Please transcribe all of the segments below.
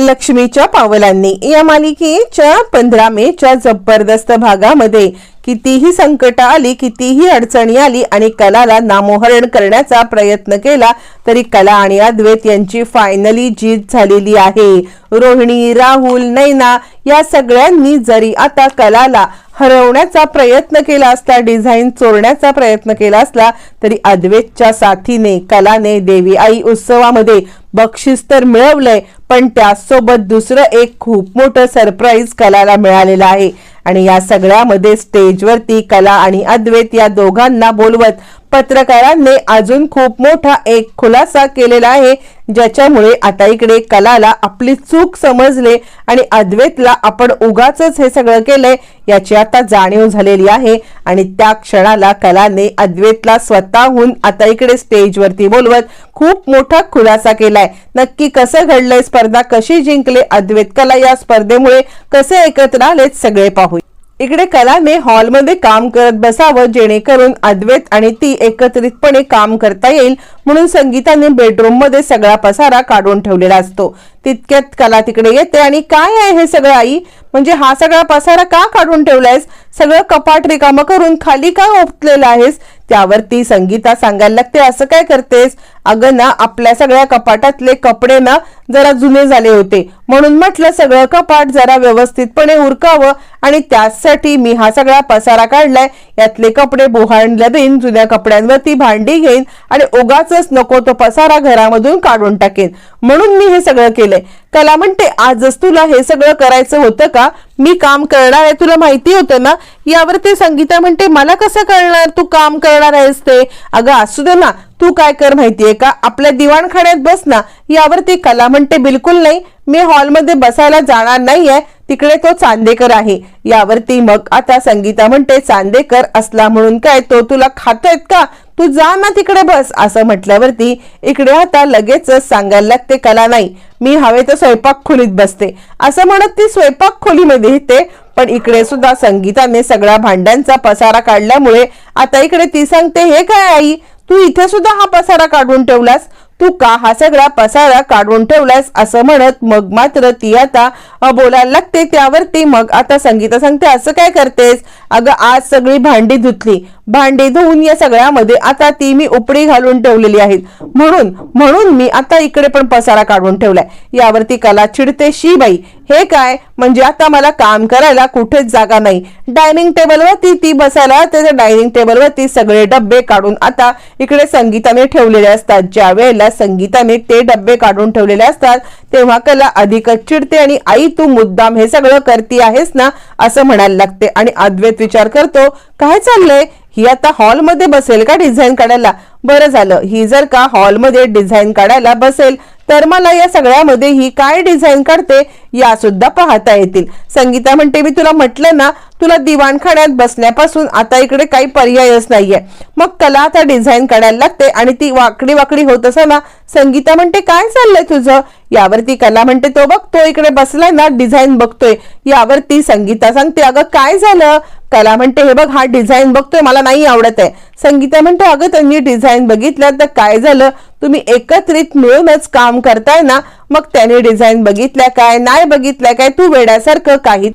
लक्ष्मीच्या पावलांनी. या मालिकेच्या पंधरा मेच्या जबरदस्त भागामध्ये कितीही संकट आली कितीही अडचणी आली आणि कलाला नामोहरण करण्याचा प्रयत्न केला तरी कला आणि अद्वैत यांची फायनली जीत झालेली आहे. रोहिणी राहुल नैना या सगळ्यांनी जरी आता कलाला हरवण्याचा प्रयत्न केला असला डिझाईन चोरण्याचा प्रयत्न केला असला तरी अद्वैतच्या साथीने कलाने देवी आई उत्सवामध्ये बक्षीस तर मिळवलंय पण त्यासोबत दुसरं एक खूप मोठं सरप्राईज कलाला मिळालेलं आहे. आणि या सगळ्यामध्ये स्टेजवरती कला आणि अद्वैत या दोघांना बोलवत पत्रकारांनी अजून खूप मोठा एक खुलासा केलेला आहे ज्याच्यामुळे आता इकडे कलाला आपली चूक समजले आणि अद्वैतला आपण उगाच हे सगळं केलंय याची आता जाणीव झालेली आहे. आणि त्या क्षणाला कलाने अद्वैतला स्वतःहून आता इकडे स्टेजवरती बोलवत खूप मोठा खुलासा केलाय. नक्की कसं घडलंय स्पर्धा कशी जिंकले अद्वैत कला या स्पर्धेमुळे कसे एकत्र आलेत सगळे पाहू इकडे कलाने हॉलमध्ये काम करत बसावं जेणेकरून अद्वैत आणि ती एकत्रितपणे काम करता येईल म्हणून संगीताने बेडरूममध्ये सगळा पसारा काढून ठेवलेला असतो. तितक्यात कला तिकडे येते. आणि काय आहे हे सगळं आई? म्हणजे हा सगळा पसारा का काढून ठेवलायस? सगळं कपाट रिकामं करून खाली का ओतलेलं आहेस? त्यावरती संगीता सांगायला लागते असं काय करतेस? अगं ना आपल्या सगळ्या कपाटातले कपडे ना जरा जुने झाले होते. म्हणून म्हटलं सगळं कपाट जरा व्यवस्थितपणे उरकावं आणि त्यासाठी मी हा सगळा पसारा काढलाय. यातले कपडे बोहाणल्या देईन जुन्या कपड्यांवरती भांडी घेईन आणि उगाच नको तो पसारा घरामधून काढून टाकेन. म्हणून मी हे सगळं केलंय. कला म्हणते आजच तुला हे सगळं करायचं होतं का? मी काम करणार आहे तुला माहिती होतं ना? यावर ते संगीता म्हणते मला कसं कळणार? तू काम करणार आहेस ते. अगं असू दे ना. तू काय कर माहितीये का? आपल्या दिवाणखाण्यात बस ना यावरती कला म्हणते बिलकुल नाही. मी हॉलमध्ये बसायला जाणार नाहीये तिकडे तो चांदेकर आहे. यावरती मग आता संगीता म्हणते चांदेकर असला म्हणून काय तो तुला खातोयत का? तू जा ना तिकडे बस असं म्हटल्यावरती इकडे आता लगेचच सांगायला लागते कला नाही. मी हवे तर स्वयंपाक खोलीत बसते. असं म्हणत ती स्वयंपाक खोलीमध्ये येते. पण इकडे सुद्धा संगीताने सगळ्या भांड्यांचा पसारा काढल्यामुळे आता इकडे ती सांगते हे काय आई? तू इथे सुद्धा हा पसारा काढून ठेवलास? तू का हा सगळा पसारा काढून ठेवलास? असं म्हणत मग मात्र ती आता बोलायला लागते. त्यावरती मग आता संगीता सांगते असं काय करतेस? अगं आज सगळी भांडी धुतली. भांडी धुवून या सगळ्यामध्ये आता ती मी उपडी घालून ठेवलेली आहेत. म्हणून म्हणून मी आता इकडे पण पसारा काढून ठेवलाय. यावरती कला चिडते शी बाई हे काय? म्हणजे आता मला काम करायला कुठेच जागा नाही. डायनिंग टेबलवरती ती बसायला त्याच्या डायनिंग टेबलवरती सगळे डब्बे काढून आता इकडे संगीताने ठेवलेले असतात. ज्या वेळेला संगीताने ते डब्बे काढून ठेवलेले असतात तेव्हा कला अधिकच चिडते आणि आई तू मुद्दाम हे सगळं करती आहेस ना? असं म्हणायला लागते. आणि अद्वैत विचार करतो काय चाललंय? ही आता हॉलमध्ये बसेल का डिझाईन काढायला? बरं झालं. ही जर का हॉलमध्ये डिझाईन काढायला बसेल तर मला या सगळ्यामध्ये ही काय डिझाईन काढते या सुद्धा पाहता येतील. संगीता म्हणते मी तुला म्हटलं ना तुला दिवाणखाण्यात बसण्यापासून आता इकडे काही पर्यायच नाहीये. मग कला आता डिझाईन काढायला लागते आणि ती वाकडी वाकडी होत असताना संगीता म्हणते काय चाललंय तुझं? यावरती कला म्हणते तो बघ तो इकडे बसलाय ना डिझाईन बघतोय. यावरती संगीता सांगते अगं काय झालं? कला म्हणते हे बघ हा डिझाईन बघतोय मला नाही आवडत आहे. संगीता म्हणते अगं त्यांनी डिझाईन बघितलं तर काय झालं? तुम्ही एकत्रित मिळूनच काम करताय ना मग त्याने डिझाईन बघितल्या काय नाही बघितल्या काय तू वेड्यासारखं काही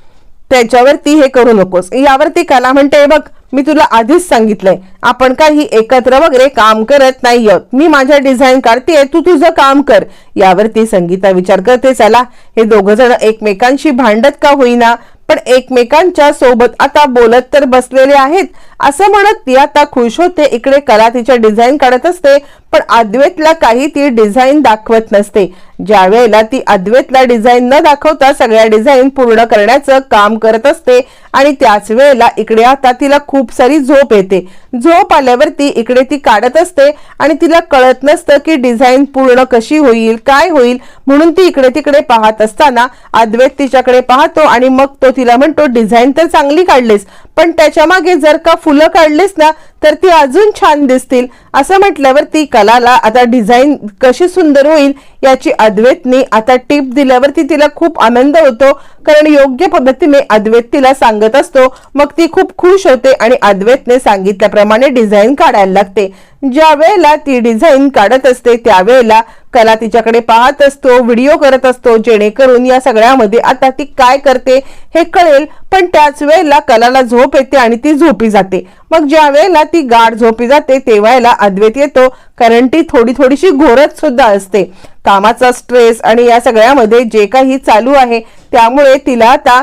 त्याच्यावरती हे करू नकोस. यावरती कला म्हणते बघ मी तुला आधीच सांगितलंय आपण काही एकत्र वगैरे काम करत नाही आहोत मी माझ्या डिझाईन काढतेय तू तुझं काम कर. यावरती संगीता विचार करते चला हे दोघ जण एकमेकांशी भांडत का होईना? पण एकमेकांच्या सोबत आता बोलत तर बसलेले आहेत. असं म्हणत ती आता खुश होते इकडे कला तिच्या डिझाईन काढत असते पण अद्वैतला काही ती डिझाईन दाखवत नसते. ज्या वेळेला ती अद्वैतला डिझाईन न दाखवता सगळ्या डिझाईन पूर्ण करण्याचं काम करत असते आणि त्याच वेळेला इकडे आता तिला खूप सारी झोप येते. झोप आल्यावरती इकडे ती काढत असते आणि तिला कळत नसतं की डिझाईन पूर्ण कशी होईल काय होईल. म्हणून ती इकडे तिकडे पाहत असताना अद्वैत तिच्याकडे पाहतो आणि मग तो तिला म्हणतो डिझाईन तर चांगली काढलीस पण त्याच्यामागे जर का फुलं काढलीस ना तर ती अजून छान दिसतील. असं म्हटल्यावर ती कलाला आता डिझाईन कशी सुंदर होईल याची अद्वैतने आता टिप दिल्यावरती तिला खूप आनंद होतो. कारण योग्य पद्धतीने अद्वैत तिला सांगत असतो. मग ती खूप खुश होते आणि अद्वैतने सांगितल्याप्रमाणे डिझाईन काढायला लागते. ज्या वेळेला ती डिझाईन काढत असते त्यावेळेला कला तिच्याकडे पाहत असतो व्हिडिओ करत असतो जेणेकरून या सगळ्यामध्ये आता ती काय करते हे कळेल. पण त्याच वेळेला कलाला झोप येते आणि ती झोपी जाते. मग ज्या वेळेला ती गाढ झोपी जाते तेव्हायला अद्वैत येतो. कारण ती थोडी थोडीशी घोरत सुद्धा असते. कामाचा स्ट्रेस आणि या सगळ्यामध्ये जे काही चालू आहे त्यामुळे तिला आता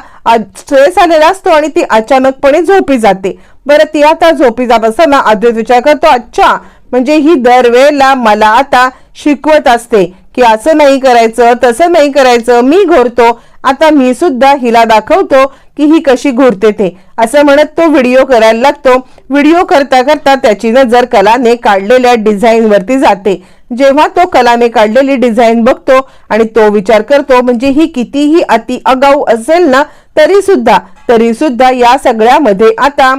स्ट्रेस आलेला असतो आणि ती अचानकपणे झोपी जाते. बरं ती आता झोपी जात असताना अद्वैत विचार करतो अच्छा म्हणजे ही दरवेळेला मला आता शिकवत असते की असं नाही करायचं तसं नाही करायचं मी घोरतो आता मी सुद्धा हिला दाखवतो की ही कशी घुरते ते. असं म्हणत तो व्हिडिओ करायला लागतो. व्हिडिओ करता करता त्याची नजर कलाने काढलेल्या डिझाईन वरती जाते. जेव्हा तो कलाने काढलेली डिझाईन बघतो आणि तो विचार करतो म्हणजे ही कितीही अति अगाऊ असेल ना तरी सुद्धा तरी सुद्धा या सगळ्यामध्ये आता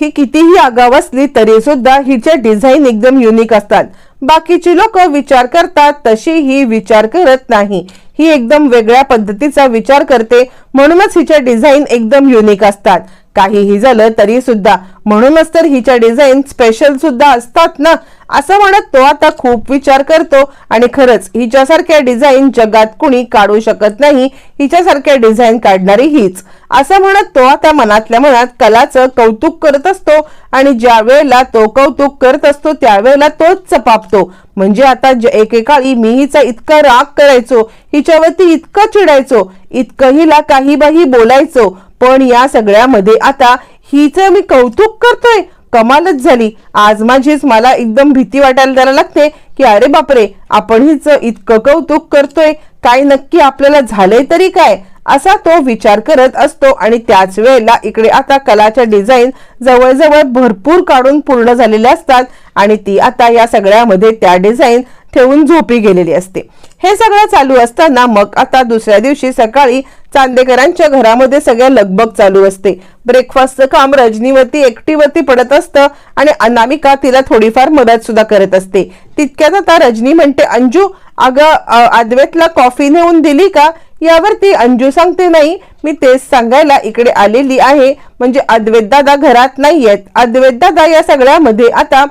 ही कितीही आगाव असली तरी सुद्धा हिचे डिझाईन एकदम युनिक असतात. बाकीची लोक विचार करतात तशी ही विचार करत नाही. ही एकदम वेगळ्या पद्धतीचा विचार करते म्हणूनच हिच्या डिझाईन एकदम युनिक असतात. काहीही झालं तरी सुद्धा म्हणूनच तर हिच्या डिझाईन स्पेशल सुद्धा असतात ना? असं म्हणत तो आता खूप विचार करतो आणि खरंच हिच्यासारख्या डिझाईन जगात कुणी काढू शकत नाही हिच्यासारख्या डिझाईन काढणारी हीच. असं म्हणत तो आता मनातल्या मनात कलाचं कौतुक करत असतो आणि ज्या वेळेला तो कौतुक करत असतो त्यावेळेला तोच चपापतो. म्हणजे आता एकेकाळी मी हिचा इतका राग करायचो हिच्यावरती इतकं चिडायचो इतकं हिला काही बाही बोलायचो पण या सगळ्यामध्ये आता हिचं मी कौतुक करतोय. कमालच झाली. आज माझीच मला एकदम भीती वाटायला त्याला लागते की अरे बापरे आपण हिचं इतकं कौतुक करतोय. काय नक्की आपल्याला झालंय तरी काय? असा तो विचार करत असतो आणि त्याच वेळेला इकडे आता कलाच्या डिझाईन जवळजवळ भरपूर काढून पूर्ण झालेल्या असतात आणि ती आता या सगळ्यामध्ये त्या डिझाईन ठेवून झोपी गेलेली असते. हे सगळं चालू असताना मग आता दुसऱ्या दिवशी सकाळी चांदेकरांच्या घरामध्ये सगळ्या लगबग चालू असते. ब्रेकफास्टचं काम रजनीवरती एकटीवरती पडत असतं आणि अनामिका तिला थोडीफार मदत सुद्धा करत असते. तितक्यात आता रजनी म्हणते अंजू अगं अद्वैतला कॉफी नेऊन दिली का? यावरती अंजू सांगते नाही मी तेच सांगायला इकडे आलेली आहे. म्हणजे अद्वैत दादा घरात नाहीयेत. अद्वैत दादा या सगळ्यामध्ये आता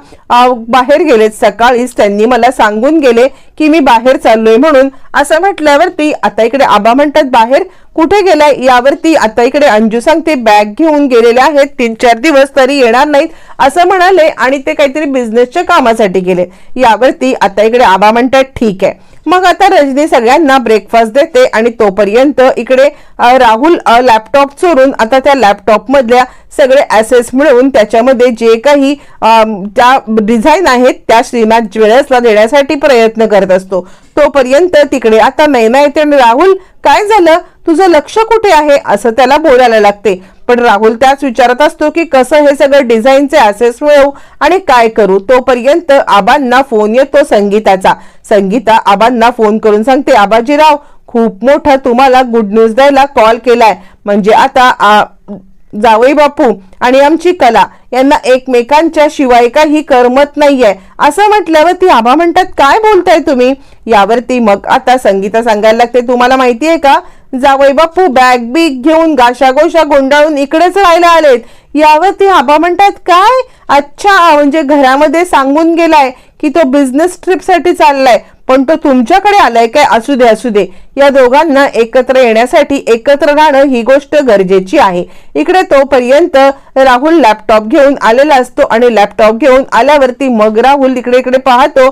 बाहेर गेलेत. सकाळीच त्यांनी मला सांगून गेले की मी बाहेर चाललोय म्हणून. असं म्हटल्यावरती आता इकडे आबा म्हणतात बाहेर कुठे गेलाय? यावरती आता इकडे अंजू सांगते बॅग घेऊन गेलेले आहेत. तीन चार दिवस तरी येणार नाहीत. असं म्हणाले आणि ते काहीतरी बिझनेसच्या कामासाठी गेले. यावरती आता इकडे आबा म्हणतात ठीक आहे. मग आता रजनी सगळ्यांना ब्रेकफास्ट देते आणि तोपर्यंत इकडे राहुल लॅपटॉप चोरून आता त्या लॅपटॉप मधल्या सगळे ऍसेस मिळवून त्याच्यामध्ये जे काही त्या डिझाईन आहेत त्या श्रीनाथ ज्वेलर्सला देण्यासाठी प्रयत्न करत असतो. तोपर्यंत तिकडे आता नैना येते आणि राहुल काय झालं? तुझं लक्ष कुठे आहे असं त्याला बोलायला लागते. पण राहुल त्याच विचारत असतो की कसं हे सगळं डिझाईनचे असेस मिळवू आणि काय करू? तोपर्यंत आबांना फोन येतो संगीताचा. संगीता आबांना फोन करून सांगते आबाजीराव खूप मोठा तुम्हाला गुड न्यूज द्यायला कॉल केलाय. म्हणजे आता जावई बापू आणि आमची कला यांना एकमेकांच्या शिवाय काही करमत नाहीये. असं म्हटल्यावर ती आभा म्हणतात काय बोलताय तुम्ही? यावरती मग आता संगीता सांगायला लागते तुम्हाला माहितीये का? जावई बापू बॅग बिग घेऊन गाशा गोशा गोंडाळून इकडेच राहायला आलेत. यावरती आबा म्हणतात काय? अच्छा म्हणजे घरामध्ये सांगून गेलाय की तो बिझनेस ट्रिपसाठी चाललाय. पण तो तुमच्याकडे आलाय काय? असू दे असू दे. या दोघांना एकत्र येण्यासाठी एकत्र राहणं ही गोष्ट गरजेची आहे. इकडे तोपर्यंत राहुल लॅपटॉप घेऊन आलेला असतो आणि लॅपटॉप घेऊन आल्यावरती मग राहुल इकडे इकडे पाहतो.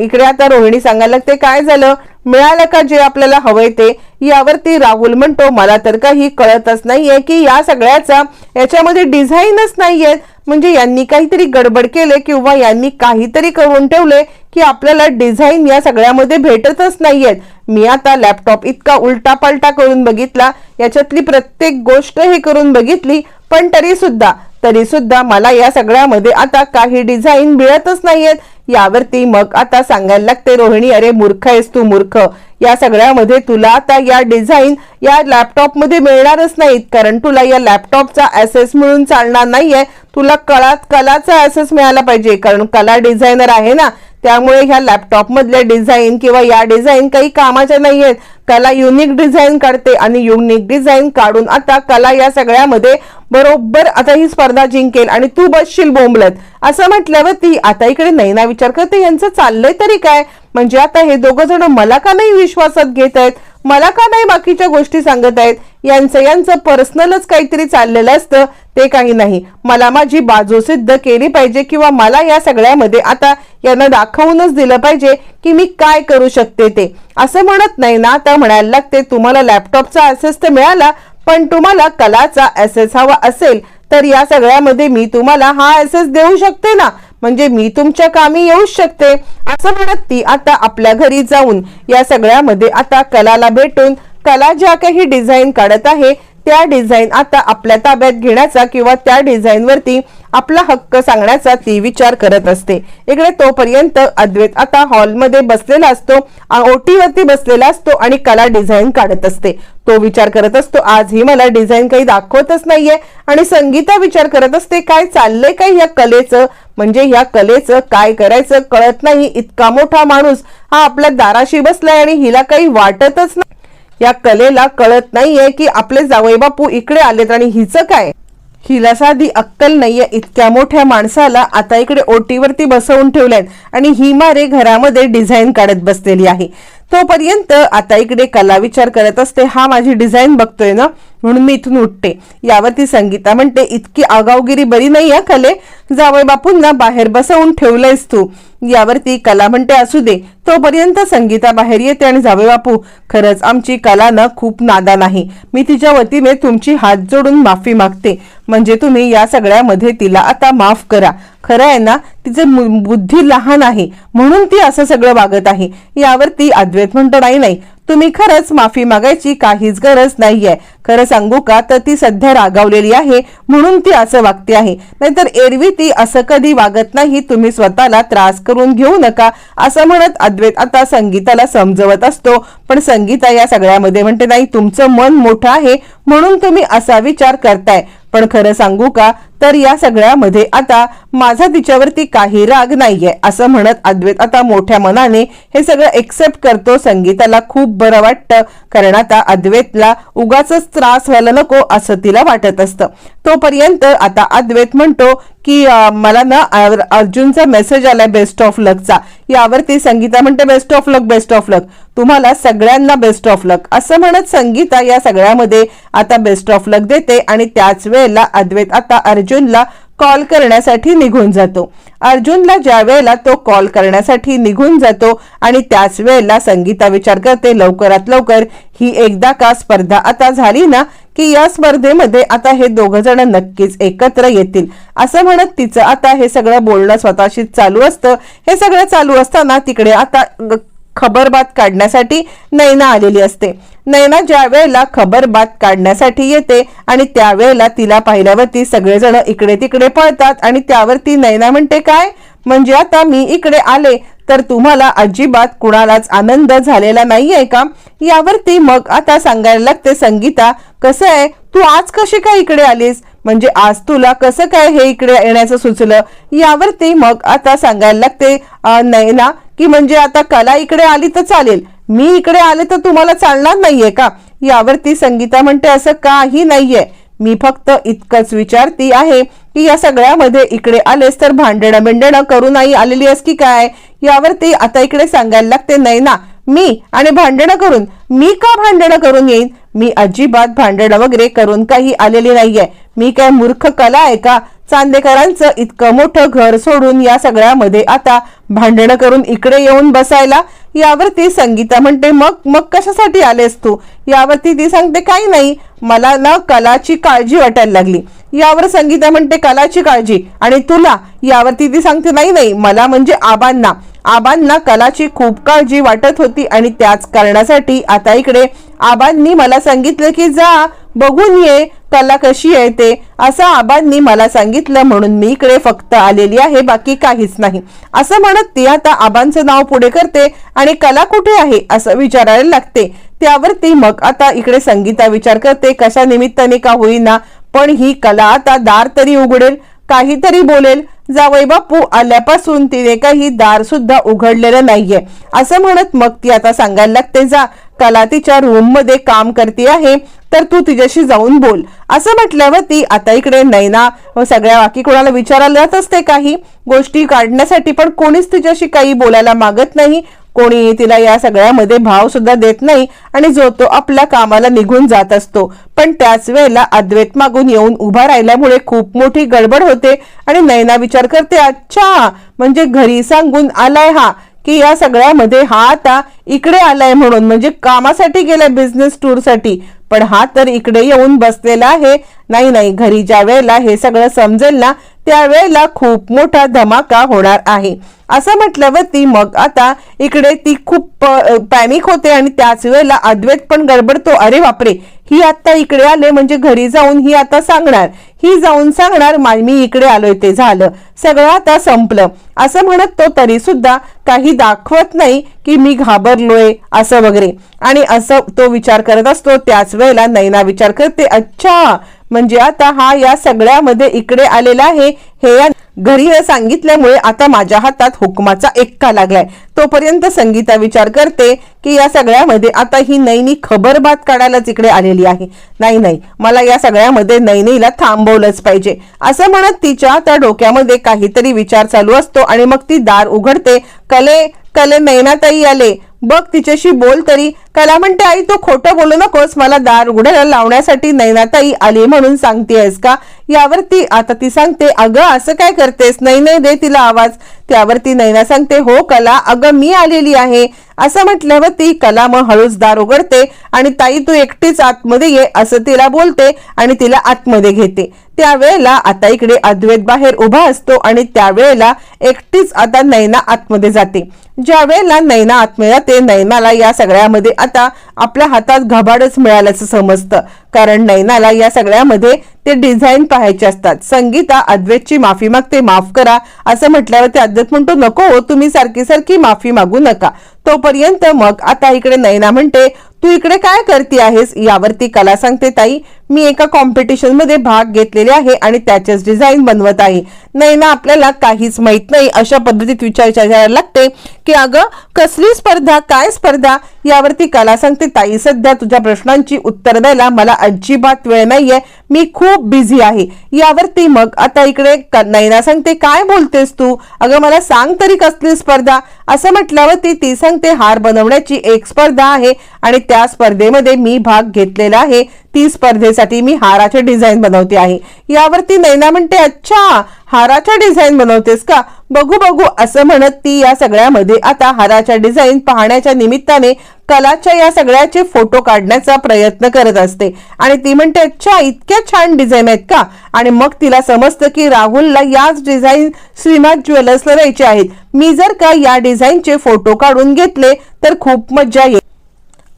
इकडे आता रोहिणी सांगायला लागते काय झालं? मिळालं का जे आपल्याला हवंय ते? यावरती राहुल म्हणतो मला तर काही कळतच नाहीये की या सगळ्याचा याच्यामध्ये डिझाईनच नाहीयेत. म्हणजे यांनी काहीतरी गडबड केले किंवा यांनी काहीतरी करून ठेवले की आपल्याला डिझाईन या सगळ्यामध्ये भेटतच नाहीयेत. मी आता लॅपटॉप इतका उलटा पालटा करून बघितला याच्यातली प्रत्येक गोष्ट हे करून बघितली पण तरी सुद्धा तरी सुद्धा मला या सगळ्यामध्ये आता काही डिझाईन मिळतच नाहीयेत. यावरती मग आता सांगायला लागते रोहिणी अरे मूर्ख आहेस तू मूर्ख. या सगळ्यामध्ये तुला आता या डिझाईन या लॅपटॉपमध्ये मिळणारच नाहीत कारण तुला या लॅपटॉपचा ॲसेस मिळून चालणार नाहीये. तुला कळात कलाचा ॲसेस मिळाला पाहिजे कारण कला डिझायनर आहे ना. त्यामुळे ह्या लॅपटॉपमधल्या डिझाईन किंवा या डिझाईन काही कामाच्या नाहीयेत. कला युनिक डिझाईन काढते आणि युनिक डिझाईन काढून आता कला या सगळ्यामध्ये बरोबर आता ही स्पर्धा जिंकेल आणि तू बसशील बोंबलत. असं म्हटल्यावर ती आता इकडे नैना विचार करते यांचं चाललंय तरी काय? म्हणजे आता हे दोघं जण मला का नाही विश्वासात घेत आहेत? मला का नाही बाकीच्या गोष्टी सांगत आहेत? यांचं यांचं पर्सनलच काहीतरी चाललेलं असतं ते काही नाही. मला माझी बाजू सिद्ध केली पाहिजे किंवा मला या सगळ्यामध्ये आता यांना दाखवूनच दिलं पाहिजे की मी काय करू शकते ते. असं म्हणत नाही ना आता म्हणायला लागते तुम्हाला लॅपटॉपचा ऍसेस तर मिळाला पण तुम्हाला कलाचा ऍसेस हवा असेल तर या सगळ्यामध्ये मी तुम्हाला हा एसेस देऊ शकते ना? म्हणजे मी तुमच्या कामी येऊ शकते. असं म्हणत ती आता आपल्या घरी जाऊन या सगळ्यामध्ये आता कलाला भेटून कला ज्या काही डिझाईन काढत आहे त्या डिझाईन आता आपल्या ताब्यात घेण्याचा किंवा त्या डिझाईन वरती आपला हक्क सांगण्याचा ती विचार करत असते. इकडे तोपर्यंत अद्वैत आता हॉलमध्ये बसलेला असतो ओटीवरती बसलेला असतो आणि कला डिझाईन काढत असते. तो विचार करत असतो आज ही मला डिझाईन काही दाखवतच नाहीये. आणि संगीता विचार करत असते काय चाललंय काय या कलेचं? म्हणजे या कलेचं काय करायचं कळत नाही. इतका मोठा माणूस हा आपल्या दाराशी बसलाय आणि हिला काही वाटतच नाही या कलेला कळत नाहीये की आपले जावई बापू इकडे आलेत आणि हिचं काय? हिला साधी अक्कल नाहीये इतक्या मोठ्या माणसाला आता इकडे ओटीवरती बसवून ठेवल्यात आणि ही मारे घरामध्ये डिझाईन काढत बसलेली आहे. तोपर्यंत आता इकडे कला विचार करत असते हा माझी डिझाईन बघतोय ना म्हणून मी इथून उठते. यावरती संगीता म्हणते इतकी आगावगिरी बरी नाही या कले. जावई बापूंना बाहेर बसवून ठेवलंयस तू. यावरती कला म्हणते असू दे तोपर्यंत संगीता बाहेर येते आणि जावे बापू खरंच आमची कलानं खूप नादा नाही. मी तिच्या वतीने तुमची हात जोडून माफी मागते. म्हणजे तुम्ही या सगळ्यामध्ये तिला आता माफ करा. खरं आहे ना तिचे बुद्धी लहान आहे. म्हणून ती असं सगळं वागत आहे. यावर ती अद्वैत म्हणतो नाही नाही. तुम्ही खरंच माफी मागायची काहीच गरज नाहीये. खरं सांगू का? तर ती सध्या रागावलेली आहे म्हणून ती असं वागते आहे. नाहीतर एरवी ती असं कधी वागत नाही तुम्ही स्वतःला त्रास करून घेऊ नका असं म्हणत अद्वैत आता संगीताला समजवत असतो. पण संगीता या सगळ्यामध्ये म्हणते नाही तुमचं मन मोठं आहे म्हणून तुम्ही असा विचार करताय. पण खरं सांगू का? तर या सगळ्यामध्ये आता माझा तिच्यावरती काही राग नाहीये असं म्हणत अद्वैत आता मोठ्या मनाने हे सगळं एक्सेप्ट करतो. संगीताला खूप बरं वाटतं कारण आता अद्वैतला उगाच त्रास व्हायला नको असं तिला वाटत असतं. तोपर्यंत आता अद्वैत म्हणतो की मला ना अर्जुनचा मेसेज आलाय बेस्ट ऑफ लकचा यावरती संगीता म्हणते best of luck best of luck तुम्हाला सगळ्यांना बेस्ट ऑफ लक असं म्हणत संगीता या सगळ्यामध्ये आता बेस्ट ऑफ लक देते आणि त्याच वेळेला अद्वैत आता अर्जुनला कॉल करण्यासाठी निघून जातो. अर्जुनला ज्या वेळेला तो कॉल करण्यासाठी निघून जातो आणि त्याच वेळेला संगीता विचार करते लवकरात लवकर ही एकदा का स्पर्धा आता झाली ना की या स्पर्धेमध्ये आता हे दोघ जण नक्कीच एकत्र येतील. असं म्हणत तिचं आता हे सगळं बोलणं स्वतःशी चालू असतं. हे सगळं चालू असताना तिकडे आता खबरबात काढण्यासाठी नैना आलेली असते. नैना ज्या वेळेला खबरबात काढण्यासाठी येते आणि त्यावेळेला तिला पाहिल्यावरती सगळेजण इकडे तिकडे पळतात आणि त्यावरती नैना म्हणते काय? म्हणजे आता मी इकडे आले तर तुम्हाला अजिबात कुणालाच आनंद झालेला नाहीये का? यावरती मग आता सांगायला लागते संगीता कसं आहे? तू आज कशी काय इकडे आलीस? म्हणजे आज तुला कसं काय हे इकडे येण्याचं सुचलं? यावरती मग आता सांगायला लागते नयना की म्हणजे आता कला इकडे आली तर चालेल. मी इकडे आले तर तुम्हाला चालणार नाहीये का? यावरती संगीता म्हणते असं काही नाहीये. मी फक्त इतकंच विचारती आहे की या सगळ्यामध्ये इकडे आलेस तर भांडणं बिंडणं करून आई आलेली आहेस की काय? यावरती आता इकडे सांगायला लागते नाही ना मी? आणि भांडणं करून? मी का भांडणं करून येईन? मी अजिबात भांडणं वगैरे करून काही आलेली नाहीये. मी काय मूर्ख कला आहे का? चांदेकरांचं इतकं मोठं घर सोडून या सगळ्यामध्ये आता भांडणं करून इकडे येऊन बसायला यावरती संगीता म्हणते मग मग कशासाठी आलेस तू? यावरती ती सांगते काही नाही मला ना कलाची काळजी वाटायला लागली. यावर संगीता म्हणते कलाची काळजी. आणि तुला? यावरती ती सांगते नाही नाही मला म्हणजे आबांना. आबांना कलाची खूप काळजी वाटत होती आणि त्याच कारणासाठी आता इकडे आबांनी मला सांगितलं की जा बघून ये. कला कशी आहे ते? असं आबांनी मला सांगितलं म्हणून मी इकडे फक्त आलेली आहे बाकी काहीच नाही. असं म्हणत ती आता आबांचं नाव पुढे करते आणि कला कुठे आहे असं विचारायला लागते. त्यावरती मग आता इकडे संगीता विचार करते कशा निमित्ताने का होईना पण ही कला आता दार तरी उघडेल काहीतरी बोलेल. जावई बापू आल्यापासून तिने काही दार सुद्धा उघडलेलं नाहीये. असं म्हणत मग ती आता सांगायला लागते जा कला तिच्या रूममध्ये काम करते आहे तर तू तिच्याशी जाऊन बोल. असं म्हटल्यावर ती आता इकडे नैना सगळ्या बाकी कोणाला विचारायला जात असते काही? गोष्टी काढण्यासाठी पण कोणीच तिच्याशी काही बोलायला मागत नाही. कोणी तिला या सगळ्यामध्ये भाव सुद्धा देत नाही आणि जो तो आपल्या कामाला निघून जात असतो. पण त्याच वेळेला अद्वैत मागून येऊन उभा राहिल्यामुळे खूप मोठी गडबड होते आणि नैना विचार करते अच्छा म्हणजे घरी सांगून आलाय हा की या सगळ्यामध्ये हा आता इकडे आलाय म्हणून म्हणजे कामासाठी गेलाय बिझनेस टूरसाठी पण हा तर इकडे येऊन बसलेला आहे. नाही नाही घरी ज्या वेळेला हे सगळं समजेल ना त्यावेळेला खूप मोठा धमाका होणार आहे. असं म्हटल्यावरती मग आता इकडे ती खूप पॅनिक होते आणि त्याच वेळेला अद्वैत पण गडबडतो. अरे बापरे ही आता इकडे आले म्हणजे घरी जाऊन ही आता सांगणार. ही जाऊन सांगणार मी इकडे आलोय ते झालं. सगळं आता संपलं. असं म्हणत तो तरी सुद्धा काही दाखवत नाही की मी घाबरलोय असं वगैरे. आणि असं तो विचार करत असतो त्याच वेळेला नैना विचार करते अच्छा म्हणजे आता हा या सगळ्यामध्ये इकडे आलेला आहे हे या घरी हे सांगितल्यामुळे आता माझ्या हातात हुकमाचा एक्का लागलाय. तोपर्यंत संगीता विचार करते की या सगळ्यामध्ये आता ही नैनी खबरबात काढायलाच इकडे आलेली आहे. नाही नाही मला या सगळ्यामध्ये नैनीला थांबवलंच पाहिजे. असं म्हणत तिच्या त्या डोक्यामध्ये काहीतरी विचार चालू असतो आणि मग ती दार उघडते. कले कले नैनाताई आले. बघ तिच्याशी बोल तरी. कला म्हणते आई तू खोटं बोलू नकोस. मला दार उघडायला लावण्यासाठी नैनाताई आली म्हणून सांगतेयस का? यावरती आता ती सांगते अगं असं काय करतेस? नाही नाही दे तिला आवाज. त्यावरती नैना सांगते हो कला अगं मी आलेली आहे. असं म्हटल्यावर ती कला मग हळूच दार उघडते आणि ताई तू एकटीच आतमध्ये ये असं तिला बोलते आणि तिला आतमध्ये घेते. त्यावेळेला आता इकडे अद्वैत बाहेर उभा असतो आणि त्यावेळेला एकटीच आता नैना आतमध्ये जाते. ज्या वेळेला नैना आतमध्ये जाते नैनाला या सगळ्यामध्ये आता आपल्या हातात घबाडच मिळाल्याचं समजतं. कारण नैनाला या सगळ्यामध्ये ते डिझाईन पाहायचे असतात. संगीता अद्वैतची माफी मागते माफ करा. असं म्हटल्यावर ते अद्वैत म्हणतो नको हो तुम्ही सारखी सारखी माफी मागू नका. तोपर्यंत मग आता इकडे नैना म्हणते तू इकडे काय करते आहेस? यावरती कला सांगते ताई मी एका कॉम्पिटिशनमध्ये भाग घेतलेले आहे आणि त्याचेच डिझाईन बनवत आहे. नाही ना आपल्याला काहीच माहीत नाही. अशा पद्धतीत विचार करायला लागते की अगं कसली स्पर्धा? काय स्पर्धा? यावरती कला सांगते ताई सध्या तुझ्या प्रश्नांची उत्तर द्यायला मला अजिबात वेळ नाहीये. मी खूप बिझी आहे. यावरती मग आता इकडे नैना सांगते काय बोलतेस तू? अगं मला सांग तरी कसली स्पर्धा. असं म्हटल्यावरती ती सांगते हार बनवण्याची एक स्पर्धा आहे आणि त्या स्पर्धेमध्ये मी भाग घेतलेला आहे. ती स्पर्धेसाठी मी हाराचे डिझाईन बनवते आहे. यावरती नैना म्हणते अच्छा हाराच्या डिझाईन बनवतेस का? बघू बघू. असं म्हणत ती या सगळ्यामध्ये आता हाराच्या डिझाईन पाहण्याच्या निमित्ताने कलाच्या या सगळ्याचे फोटो काढण्याचा प्रयत्न करत असते. आणि ती म्हणते अच्छा इतक्या छान डिझाईन आहेत का? आणि मग तिला समजतं की राहुलला याच डिझाईन श्रीनाथ ज्वेलर्सला द्यायचे आहेत. मी जर का या डिझाईनचे फोटो काढून घेतले तर खूप मज्जा येईल.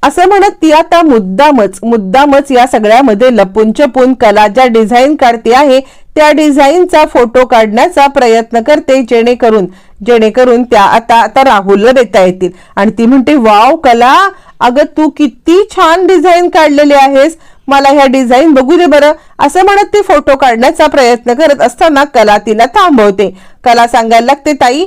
असं म्हणत ती आता मुद्दामच मुद्दामच या सगळ्यामध्ये लपून छपून कला ज्या डिझाईन काढते आहे त्या डिझाईनचा फोटो काढण्याचा प्रयत्न करते जेणेकरून जेणेकरून त्या आता आता राहुलला देता येतील. आणि ती म्हणते वाव कला! अगं तू किती छान डिझाईन काढलेली आहेस. मला ह्या डिझाईन बघू दे बरं. असं म्हणत ती फोटो काढण्याचा प्रयत्न करत असताना कला तिला थांबवते. कला सांगायला लागते ताई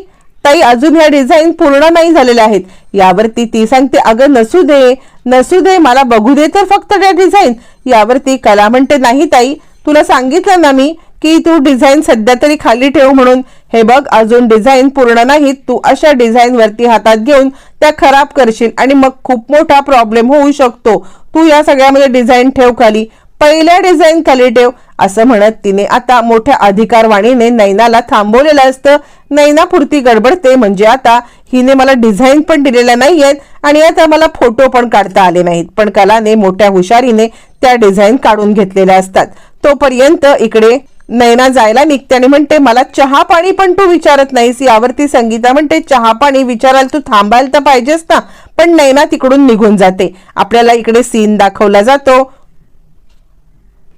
ताई अजून ह्या डिझाईन पूर्ण नाही झालेल्या आहेत. यावरती ती सांगते अगं नसू दे नसू दे मला बघू दे तर फक्त त्या डिझाईन यावरती कला म्हणते नाही ताई तुला सांगितलं ना मी की तू डिझाईन सध्या तरी खाली ठेव म्हणून. हे बघ अजून डिझाईन पूर्ण नाहीत. तू अशा डिझाईन वरती हातात घेऊन त्या खराब करशील आणि मग खूप मोठा प्रॉब्लेम होऊ शकतो. तू या सगळ्यामध्ये डिझाईन ठेव खाली. पहिल्या डिझाईन खाली ठेव. असं म्हणत तिने आता मोठ्या अधिकारवाणीने नैनाला थांबवलेलं असतं. नैना पुरती गडबडते म्हणजे आता हिने मला डिझाईन पण दिलेल्या नाहीयेत आणि आता मला फोटो पण काढता आले नाहीत. पण कलाने मोठ्या हुशारीने त्या डिझाईन काढून घेतलेल्या असतात. तोपर्यंत इकडे नैना जायला निघते आणि म्हणते मला चहा पाणी पण तू विचारत नाहीस. यावरती संगीता म्हणते चहा पाणी विचारायला तू थांबायला तर पाहिजेस ना. पण नैना तिकडून निघून जाते. आपल्याला इकडे सीन दाखवला जातो.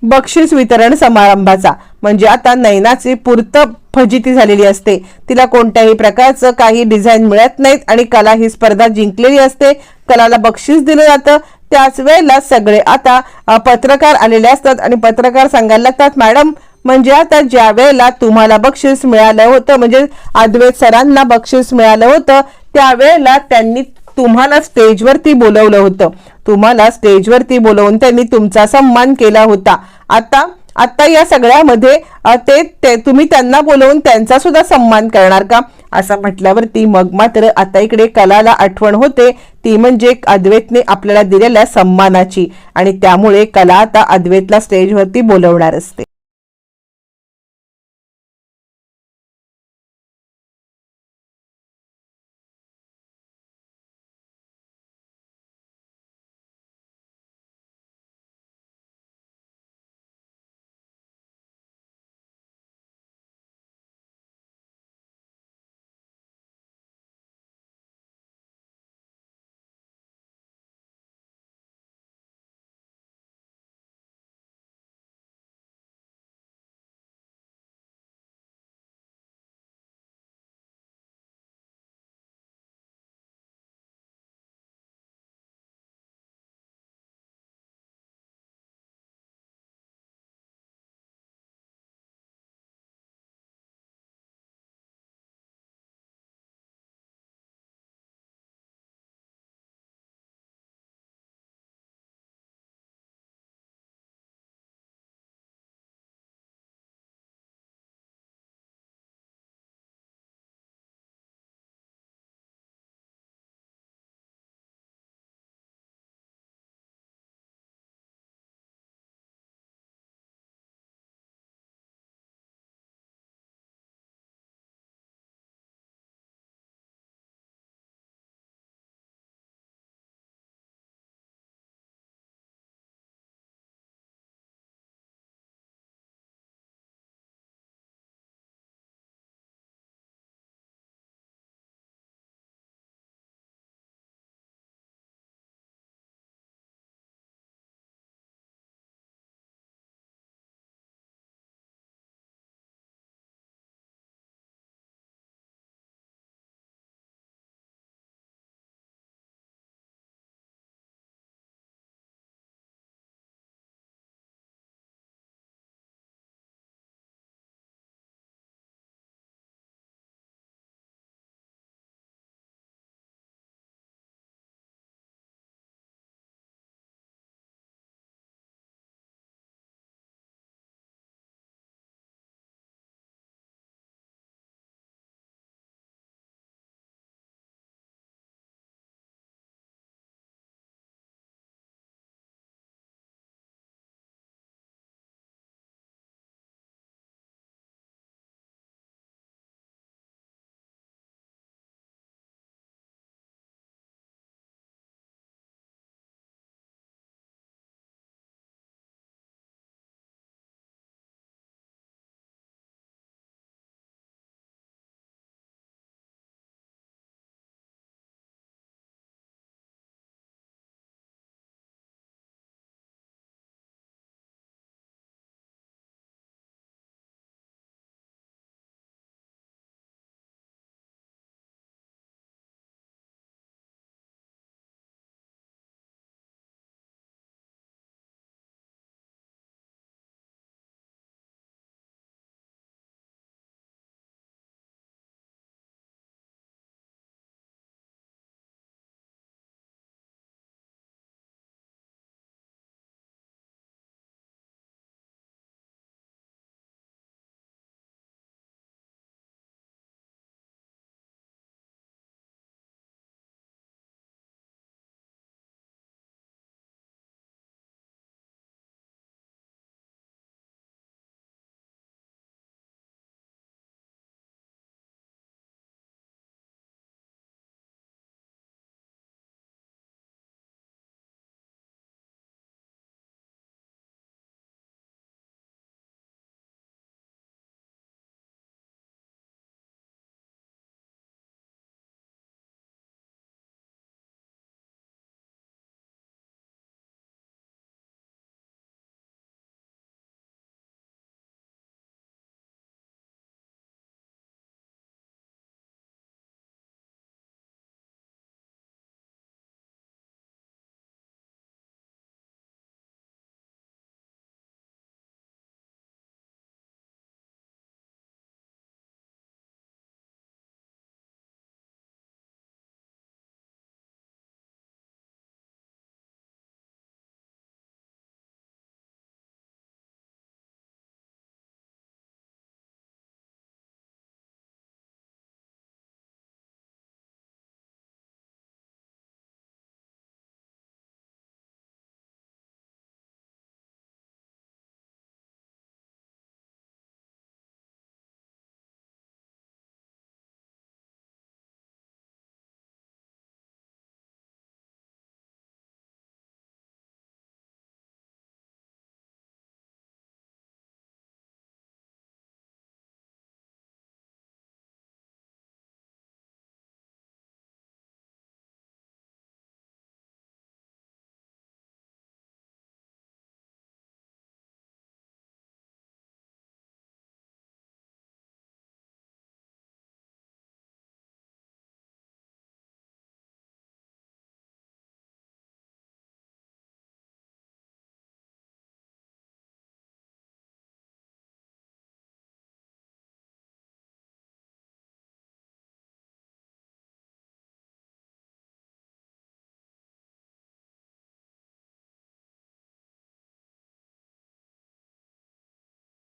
बक्षीस वितरण समारंभाचा. म्हणजे आता नैनाची पुरत फजिती झालेली असते. तिला कोणत्याही प्रकारचं काही डिझाईन मिळत नाहीत आणि कला ही स्पर्धा जिंकलेली असते. कलाला बक्षीस दिलं जातं. त्याच वेळेला सगळे आता पत्रकार आलेले असतात आणि पत्रकार सांगायला लागतात मॅडम म्हणजे आता ज्या वेळेला तुम्हाला बक्षीस मिळालं होतं म्हणजे अद्वैत सरांना बक्षीस मिळालं होतं त्यावेळेला त्यांनी तुम्हाला स्टेजवरती बोलवलं होतं. तुम्हाला स्टेजवरती बोलवून त्यांनी तुमचा सन्मान केला होता. आता आता या सगळ्यामध्ये ते ते तुम्ही त्यांना बोलवून त्यांचा सुद्धा सन्मान करणार का? असं म्हटल्यावरती मग मात्र आता इकडे कलाला आठवण होते. ती म्हणजे अद्वैतने आपल्याला दिलेल्या सन्मानाची. आणि त्यामुळे कला आता अद्वैतला स्टेजवरती बोलवणार असते.